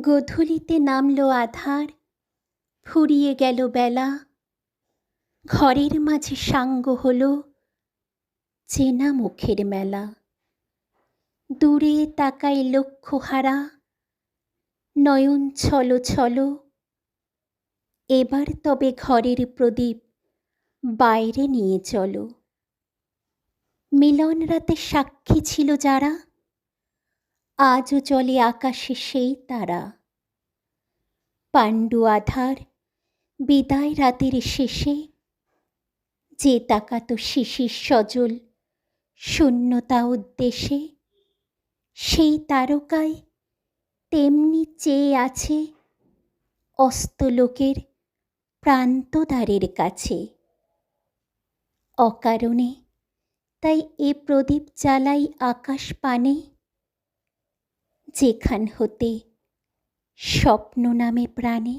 গোধূলিতে নামলো আধার, ফুরিয়ে গেল বেলা। ঘরের মাঝে সাঙ্গ হল চেনা মুখের মেলা। দূরে তাকাই লক্ষ্যহারা, নয়ন ছলো ছলো। এবার তবে ঘরের প্রদীপ বাইরে নিয়ে চলো। মিলন রাতে সাক্ষী ছিল যারা আজও চলে আকাশে সেই তারা। পাণ্ডু আধার, বিদায় রাতের শেষে যে তাকাতো শিশির সজল শূন্যতা উদ্দেশে সেই তারকায় তেমনি চেয়ে আছে অস্তলোকের প্রান্তদ্বারের কাছে। অকারণে তাই এ প্রদীপ জ্বালাই আকাশ পানে যেখান হতে স্বপ্ন নামে প্রাণে